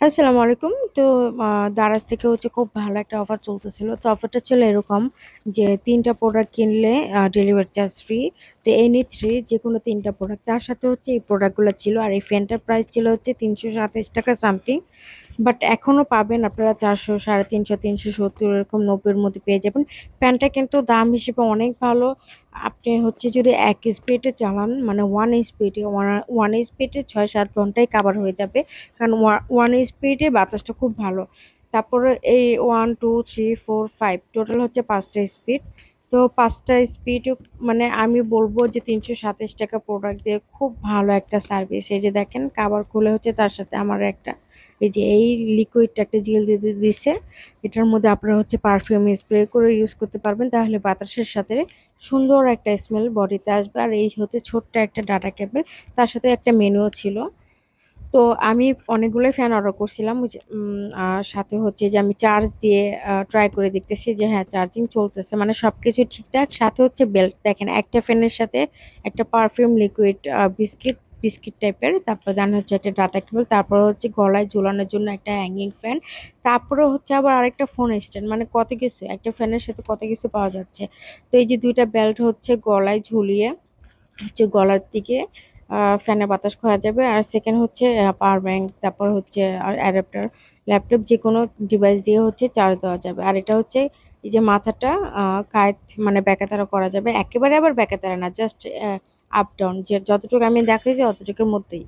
আসসালামু আলাইকুম। তো দারাজ থেকে হচ্ছে খুব ভালো একটা অফার চলতেছিল। তো অফারটা ছিল এরকম যে, তিনটা প্রোডাক্ট কিনলে ডেলিভারি চার্জ ফ্রি। তো এনি থ্রি যে কোনো তিনটা প্রোডাক্ট। তার সাথে হচ্ছে এই প্রোডাক্টগুলো ছিল। আর এই ফ্যানটার প্রাইস ছিল হচ্ছে ৳৩২৭ সামথিং। বাট এখনও পাবেন আপনারা ৪০০, ৩৫০, ৩৭০ এরকম নব্বইয়ের মধ্যে পেয়ে যাবেন। ফ্যানটা কিন্তু দাম হিসেবে অনেক ভালো। আপনি হচ্ছে যদি এক স্পিডে চালান মানে ওয়ান স্পিডে ওয়ান 1 স্পিডে ৬-৭ ঘন্টায় কাভার হয়ে যাবে। কারণ ওয়া 1 স্পিডে বাতাসটা খুব ভালো। তারপরে এই 1, 2, 3, 4, 5 টোটাল হচ্ছে পাঁচটা স্পিড। তো ৫ টা স্পিডও মানে আমি বলব যে ৳৩২৭ প্রোডাক্ট দিয়ে খুব ভালো একটা সার্ভিস। এই যে দেখেন কাবার খুলে হচ্ছে, তার সাথে আমার একটা, এই যে এই লিকুইডটা একটা জেল দিয়ে দিছে। এটার মধ্যে আপনারা হচ্ছে পারফিউম স্প্রে করে ইউজ করতে পারবেন। তাহলে বাতাসের সাথে সুন্দর একটা স্মেল বডিতে আসবে। আর এই হচ্ছে ছোট্ট একটা ডাটা কেবল। তার সাথে একটা মেনুও ছিল। তো আমি অনেকগুলোই ফ্যান অর্ডার করছিলাম। আর সাথে হচ্ছে যে আমি চার্জ দিয়ে ট্রাই করে দেখতেছি যে হ্যাঁ, চার্জিং চলতেছে। মানে সব কিছু ঠিকঠাক। সাথে হচ্ছে বেল্ট। দেখেন একটা ফ্যানের সাথে একটা পারফিউম লিকুইড বিস্কিট, বিস্কিট টাইপের। তারপর দেন হচ্ছে একটা ডাটা কেবল। তারপর হচ্ছে গলায় ঝুলানোর জন্য একটা হ্যাঙ্গিং ফ্যান। তারপরে হচ্ছে আবার আরেকটা ফোন স্ট্যান্ড। মানে কত কিছু। একটা ফ্যানের সাথে কত কিছু পাওয়া যাচ্ছে। তো এই যে দুইটা বেল্ট হচ্ছে গলায় ঝুলিয়ে হচ্ছে গলার দিকে ফ্যানের বাতাস খোয়া যাবে। আর সেকেন্ড হচ্ছে পাওয়ার ব্যাঙ্ক তারপর হচ্ছে আর অ্যাডাপ্টার, ল্যাপটপ যে কোনো ডিভাইস দিয়ে হচ্ছে চার্জ দেওয়া যাবে। আর এটা হচ্ছে এই যে মাথাটা কায়েত মানে বেঁকাতারা করা যাবে। একেবারে আবার ব্যাকাতারা না। জাস্ট আপ ডাউন যে যতটুকু আমি দেখাইছি অতটুকুর মধ্যেই।